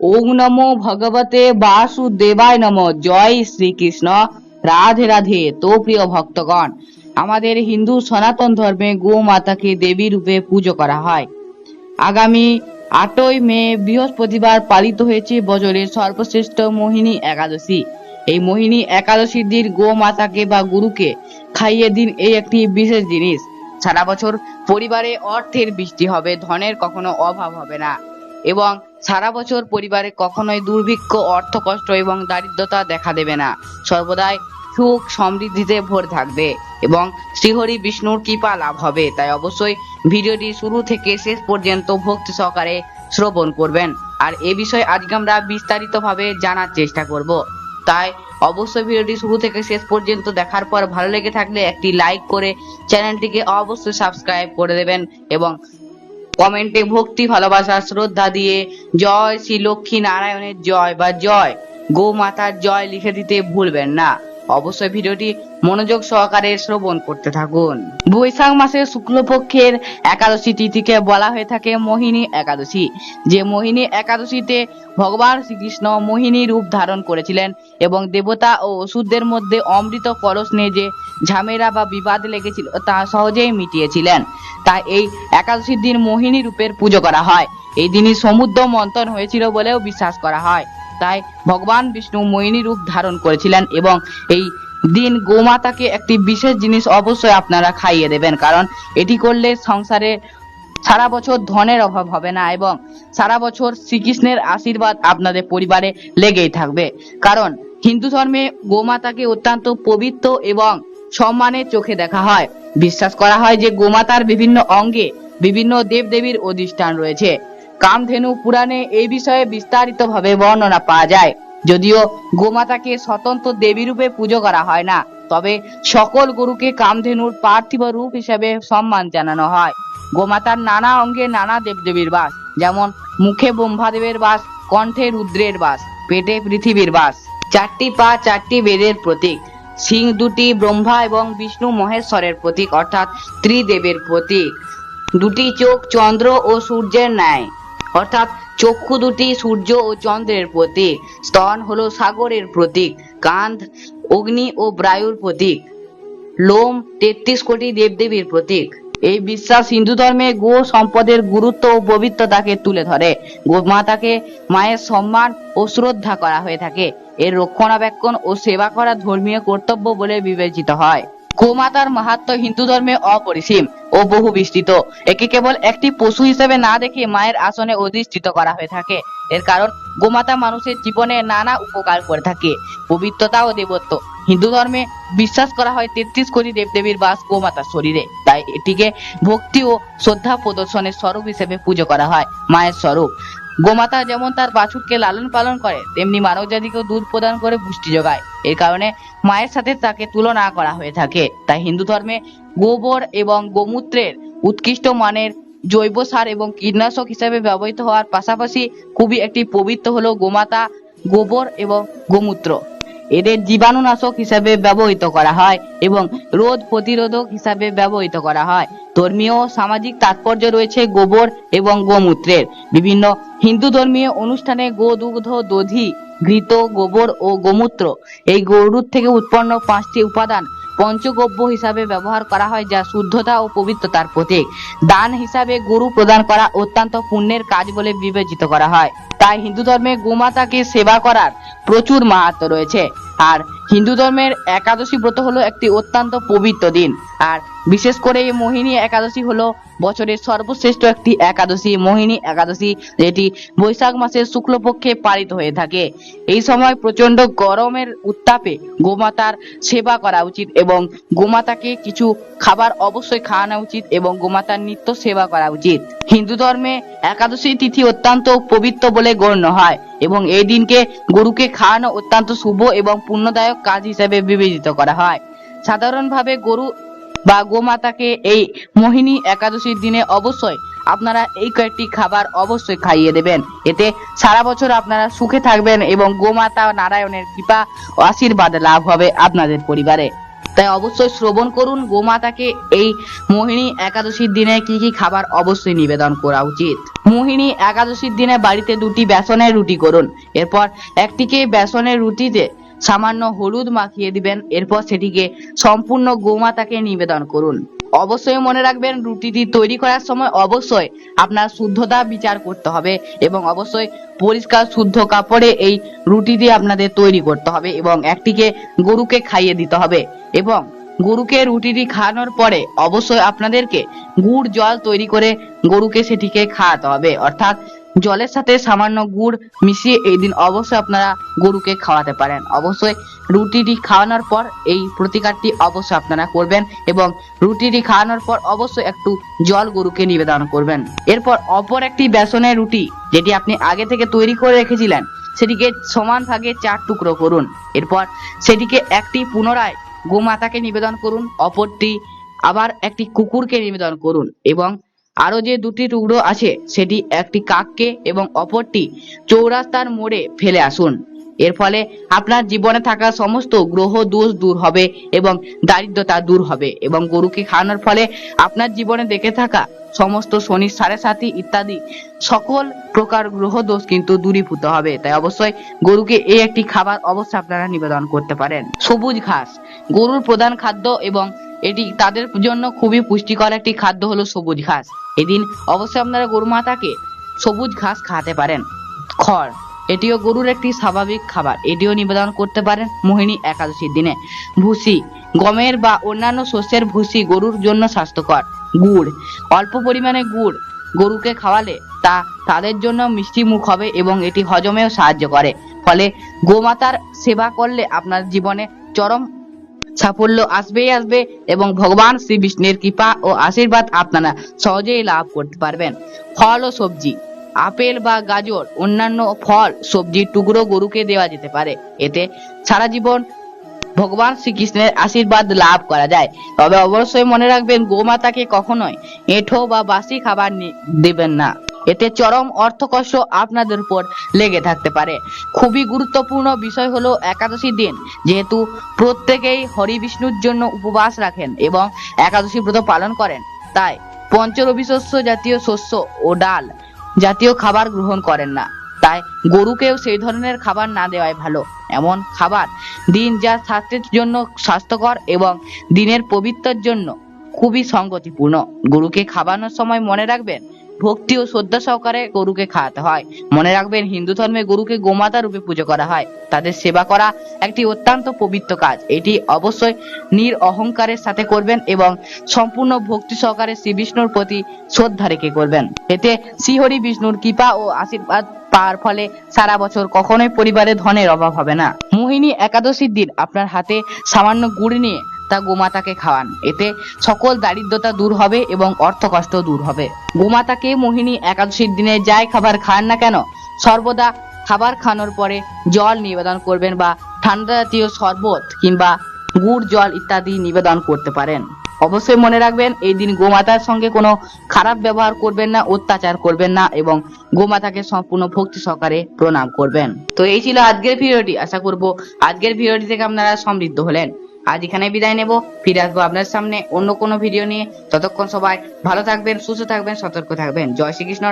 ওং নমো ভগবতে বাসুদেবায় নম। জয় শ্রীকৃষ্ণ। রাধে রাধে। তো প্রিয় ভক্তগণ, আমাদের হিন্দু সনাতন ধর্মে গো মাতাকে দেবী রূপে পুজো করা হয়। আগামী আটই মে বৃহস্পতিবার পালিত হয়েছে বছরের সর্বশ্রেষ্ঠ মোহিনী একাদশী। এই মোহিনী একাদশীর দিন গো মাতাকে বা গুরুকে খাইয়ে দিন এই একটি বিশেষ জিনিস। সারা বছর পরিবারে অর্থের বৃষ্টি হবে, ধনের কখনো অভাব হবে না। এবং সারা বছর পরিবারে কখনোই দুর্ভিক্ষ, অর্থ কষ্ট এবং দারিদ্রতা দেখা দেবে না। সর্বদাই সুখ সমৃদ্ধিতে ভরে থাকবে এবং শ্রীহরি বিষ্ণুর কৃপা লাভ হবে। তাই অবশ্যই ভিডিওটি শুরু থেকে শেষ পর্যন্ত ভক্তি সহকারে শ্রবণ করবেন। আর এ বিষয়ে আজকে আমরা বিস্তারিতভাবে জানার চেষ্টা করব। তাই অবশ্যই ভিডিওটি শুরু থেকে শেষ পর্যন্ত দেখার পর ভালো লেগে থাকলে একটি লাইক করে চ্যানেলটিকে অবশ্যই সাবস্ক্রাইব করে দেবেন এবং কমেন্টে ভক্তি, ভালোবাসা, শ্রদ্ধা দিয়ে জয় শ্রী লক্ষ্মী নারায়ণের জয় বা জয়। গো মাতার জয় লিখে দিতে ভুলবেন না। অবশ্যই ভিডিওটি মনোযোগ সহকারে শ্রবণ করতে থাকুন। বৈশাখ মাসের শুক্লপক্ষের একাদশী তিথিকে বলা হয়ে থাকে মোহিনী একাদশী। যে মোহিনী একাদশীতে ভগবান শ্রীকৃষ্ণ মোহিনী রূপ ধারণ করেছিলেন এবং দেবতা ও অসুরদের মধ্যে অমৃত কলস নিয়ে যে ঝামেলা বা বিবাদ লেগেছিল তা সহজেই মিটিয়েছিলেন। তাই এই একাদশীর দিন মোহিনী রূপের পুজো করা হয়। এই দিনই সমুদ্র মন্থন হয়েছিল বলেও বিশ্বাস করা হয়। তাই ভগবান বিষ্ণু মোহিনী রূপ ধারণ করেছিলেন এবং এই দিন গোমাতাকে একটি বিশেষ জিনিস অবশ্যই আপনারা খাইয়ে দেবেন, কারণ এটি করলে সংসারে সারা বছর ধনের অভাব হবে না এবং সারা বছর শ্রীকৃষ্ণের আশীর্বাদ আপনাদের পরিবারে লেগেই থাকবে। কারণ হিন্দু ধর্মে গোমাতাকে অত্যন্ত পবিত্র এবং সম্মানের চোখে দেখা হয়। বিশ্বাস করা হয় যে গোমাতার বিভিন্ন অঙ্গে বিভিন্ন দেবদেবীর অধিষ্ঠান রয়েছে। কামধেনু পুরাণে এই বিষয়ে বিস্তারিতভাবে বর্ণনা পাওয়া যায়। যদিও গোমাতাকে স্বতন্ত্র দেবী রূপে পুজো করা হয় না, তবে সকল গরুকে কামধেনুর পার্থিব রূপ হিসেবে সম্মান জানানো হয়। গোমাতার নানা অঙ্গে নানা দেবদেবীর বাস, যেমন মুখে ব্রহ্মাদেবের বাস, কণ্ঠে রুদ্রের বাস, পেটে পৃথিবীর বাস। চারটি পা, চারটি বেদের প্রতীক, সিং দুটি ব্রহ্মা এবং বিষ্ণু মহেশ্বরের প্রতীক, অর্থাৎ ত্রিদেবের প্রতীক। দুটি চোখ চন্দ্র ও সূর্যের ন্যায়। অর্থাৎ চক্ষু দুটি সূর্য ও চন্দ্রের প্রতীক, স্তন হলো সাগরের প্রতীক কান্ধ অগ্নি ও বায়ুর প্রতীক, লোম তেত্রিশ কোটি দেবদেবীর প্রতীক। এই বিশ্বাস হিন্দু ধর্মে গো সম্পদের গুরুত্ব ও পবিত্রতাকে তুলে ধরে। গোমাতাকে মায়ের সম্মান ও শ্রদ্ধা করা হয়ে থাকে। এর রক্ষণাবেক্ষণ ও সেবা করা ধর্মীয় কর্তব্য বলে বিবেচিত হয়। গোমাতার মাহাত্ম্য হিন্দু ধর্মে অপরিসীম ও বহু বিস্তৃত একে কেবল একটি পশু হিসেবে না দেখে মায়ের আসনে অধিষ্ঠিত করা হয়ে থাকে। এর কারণ, গোমাতা মানুষের জীবনে নানা উপকার করে থাকে। পবিত্রতা ও দেবত্ব। হিন্দু ধর্মে বিশ্বাস করা হয় তেত্রিশ কোটি দেবদেবীর বাস গোমাতার শরীরে। তাই এটিকে ভক্তি ও শ্রদ্ধা প্রদর্শনের স্বরূপ হিসেবে পুজো করা হয়, মায়ের স্বরূপ। গোমাতা যেমন তার বাছুরকে লালন পালন করে, তেমনি মানব জাতিকেও দুধ প্রদান করে পুষ্টি যোগায়। এর কারণে মায়ের সাথে তাকে তুলনা করা হয়ে থাকে। তাই হিন্দু ধর্মে গোবর এবং গোমূত্রের উৎকৃষ্ট মানের জৈব সার এবং কীটনাশক হিসেবে ব্যবহৃত হওয়ার পাশাপাশি খুবই একটি পবিত্র হলো গোমাতা গোবর এবং গোমূত্র। এদের জীবাণুনাশক হিসাবে ব্যবহৃত করা হয় এবং রোদ প্রতিরোধক হিসাবে ব্যবহৃত করা হয়। ধর্মীয় সামাজিক তাৎপর্য রয়েছে গোবর এবং গোমূত্রের। বিভিন্ন হিন্দু ধর্মীয় অনুষ্ঠানে গোদুগ্ধ দধি, ঘৃত, গোবর ও গোমূত্র এই গরুর থেকে উৎপন্ন পাঁচটি উপাদান পঞ্চগব্য হিসাবে ব্যবহার করা হয় যা শুদ্ধতা ও পবিত্রতার প্রতীক। দান হিসাবে গরু প্রদান করা অত্যন্ত পুণ্যের কাজ বলে বিবেচিত করা হয়। তাই হিন্দু ধর্মে গোমাতাকে সেবা করার প্রচুর মাহাত্ম রয়েছে। আর হিন্দু ধর্মের একাদশী ব্রত হলো একটি অত্যন্ত পবিত্র দিন। আর বিশেষ করে এই মোহিনী একাদশী হলো বছরের সর্বশ্রেষ্ঠ একটি একাদশী। মোহিনী একাদশী যেটি বৈশাখ মাসের শুক্লপক্ষে পালিত হয়ে থাকে। এই সময় প্রচণ্ড গরমের উত্তাপে গোমাতার সেবা করা উচিত এবং গোমাতাকে কিছু খাবার অবশ্যই খাওয়ানো উচিত এবং গোমাতার নিত্য সেবা করা উচিত। হিন্দু ধর্মে একাদশী তিথি অত্যন্ত পবিত্র বলে গণ্য হয় এবং এই দিনকে গরুকে খাওয়ানো অত্যন্ত শুভ এবং পুণ্যদায়ক কাজ হিসেবে বিবেচিত করা হয়। সাধারণভাবে গরু বা গোমাতাকে এই মোহিনী একাদশীর দিনে অবশ্যই আপনারা এই কয়েকটি খাবার অবশ্যই খাইয়ে দেবেন। এতে সারা বছর আপনারা সুখে থাকবেন এবং গোমাতা নারায়ণের কৃপা ও আশীর্বাদ লাভ হবে আপনাদের পরিবারে। তাই অবশ্যই শ্রবণ করুন গোমাতাকে এই মোহিনী একাদশীর দিনে কি কি খাবার অবশ্যই নিবেদন করা উচিত। মোহিনী একাদশীর দিনে বাড়িতে দুটি বেসনের রুটি করুন। এরপর একটিকে বেসনের রুটিতে সামান্য হলুদ মাখিয়ে দিবেন। এরপর সেটিকে সম্পূর্ণ গোমাতাকে নিবেদন করুন। অবশ্যই মনে রাখবেন, রুটিটি তৈরি করার সময় অবশ্যই আপনার শুদ্ধতা বিচার করতে হবে এবং অবশ্যই পরিষ্কার শুদ্ধ কাপড়ে এই রুটিটি আপনাদের তৈরি করতে হবে এবং একটিকে গরুকে খাইয়ে দিতে হবে এবং গরুকে রুটিটি খাওয়ানোর পরে অবশ্যই আপনাদেরকে গুড় জল তৈরি করে গরুকে সেটিকে খাওয়াতে হবে। অর্থাৎ জলের সাথে সামান্য গুড় মিশিয়ে এই দিন অবশ্যই আপনারা গরুকে খাওয়াতে পারেন। অবশ্যই রুটিটি খাওয়ানোর পর এই প্রতিকারটি অবশ্যই আপনারা করবেন এবং রুটিটি খাওয়ানোর পর অবশ্যই একটু জল গরুকে নিবেদন করবেন। এরপর অপর একটি বেসনের রুটি যেটি আপনি আগে থেকে তৈরি করে রেখেছিলেন, সেটিকে সমান ভাগে চার টুকরো করুন। এরপর সেটিকে একটি পুনরায় গোমাতাকে নিবেদন করুন, অপরটি আবার একটি কুকুরকে নিবেদন করুন এবং আরও যে দুটি টুকরো আছে, সেটি একটি কাককে এবং অপরটি চৌরাস্তার মোড়ে ফেলে আসুন। এর ফলে আপনার জীবনে থাকা সমস্ত গ্রহ দোষ দূর হবে এবং দারিদ্রতা দূর হবে এবং গরুকে খাওয়ানোর ফলে আপনার জীবনে দেখে থাকা সমস্ত শনির সাড়ে সাথী ইত্যাদি সকল প্রকার গ্রহ দোষ কিন্তু দূরীভূত হবে। তাই অবশ্যই গরুকে এই একটি খাবার অবশ্যই আপনারা নিবেদন করতে পারেন। সবুজ ঘাস, গরুর প্রধান খাদ্য এবং এটি তাদের জন্য খুবই পুষ্টিকর একটি খাদ্য হলো সবুজ ঘাস। এদিন অবশ্যই আপনারা গরু মাতাকে সবুজ ঘাস খাওয়াতে পারেন। খড়, এটিও গরুর একটি স্বাভাবিক খাবার। এটিও নিবেদন করতে পারেন মোহিনী একাদশীর দিনে। ভুসি, গমের বা অন্যান্য শস্যের ভুসি গরুর জন্য স্বাস্থ্যকর। গুড়, অল্প পরিমাণে গুড় গরুকে খাওয়ালে তা তাদের জন্য মিষ্টি মুখ হবে এবং এটি হজমেও সাহায্য করে। ফলে গোমাতার সেবা করলে আপনার জীবনে চরম সাফল্য আসবেই আসবে এবং ভগবান শ্রী বিষ্ণুর কৃপা ও আশীর্বাদ আপনারা সহজেই লাভ করতে পারবেন। ফল ও সবজি। আপেল বা গাজর, অন্যান্য ফল সবজির টুকরো গরুকে দেওয়া যেতে পারে। এতে সারা জীবন ভগবান শ্রীকৃষ্ণের আশীর্বাদ লাভ করা যায়। তবে অবশ্যই মনে রাখবেন, গোমাতাকে কখনোই এঁঠো বা বাসি খাবার দেবেন না। এতে চরম অর্থকষ্ট আপনাদের উপর লেগে থাকতে পারে। খুবই গুরুত্বপূর্ণ বিষয় হলো একাদশী দিন, যেহেতু প্রত্যেকেই হরি বিষ্ণুর জন্য উপবাস রাখেন এবং একাদশী ব্রত পালন করেন। তাই পঞ্চরবি শস্য জাতীয় শস্য ও ডাল জাতীয় খাবার গ্রহণ করেন না। তাই গরুকেও সেই ধরনের খাবার না দেওয়াই ভালো। এমন খাবার দিন যা স্বাস্থ্যের জন্য স্বাস্থ্যকর এবং দিনের পবিত্রের জন্য খুবই সঙ্গতিপূর্ণ গরুকে খাওয়ানোর সময় মনে রাখবেন ভক্তি ও শ্রদ্ধা সহকারে গরুকে খাওয়াতে হয়। মনে রাখবেন, হিন্দু ধর্মে গরুকে গোমাতা রূপে পুজো করা হয়। তাদের সেবা করা একটি অত্যন্ত পবিত্র কাজ। এটি অবশ্যই নির অহংকারের সাথে করবেন এবং সম্পূর্ণ ভক্তি সহকারে শ্রী বিষ্ণুর প্রতি শ্রদ্ধা রেখে করবেন। এতে শ্রীহরি বিষ্ণুর কৃপা ও আশীর্বাদ পাওয়ার ফলে সারা বছর কখনোই পরিবারে ধনের অভাব হবে না। মোহিনী একাদশীর দিন আপনার হাতে সামান্য গুড় নিয়ে তা গোমাতাকে খাওয়ান। এতে সকল দারিদ্রতা দূর হবে এবং অর্থ কষ্ট দূর হবে। গোমাতাকে মোহিনী একাদশীর দিনে যাই খাবার খান না কেন? সর্বদা খাবার খাওয়ানোর পরে জল নিবেদন করবেন বা ঠান্ডা জাতীয় শরবত কিংবা গুড়, জল ইত্যাদি নিবেদন করতে পারেন। অবশ্যই মনে রাখবেন, এই দিন গোমাতার সঙ্গে কোনো খারাপ ব্যবহার করবেন না, অত্যাচার করবেন না এবং গোমাতাকে সম্পূর্ণ ভক্তি সহকারে প্রণাম করবেন। তো এই ছিল আজকের ভিডিওটি। আশা করব আজকের ভিডিওটি থেকে আপনারা সমৃদ্ধ হলেন। আজ এখানে বিদায় নেব। ফিরে আসব আপনার সামনে অন্য কোনো ভিডিও নিয়ে। ততক্ষণ সবাই ভালো থাকবেন, সুস্থ থাকবেন, সতর্ক থাকবেন। জয় শ্রীকৃষ্ণ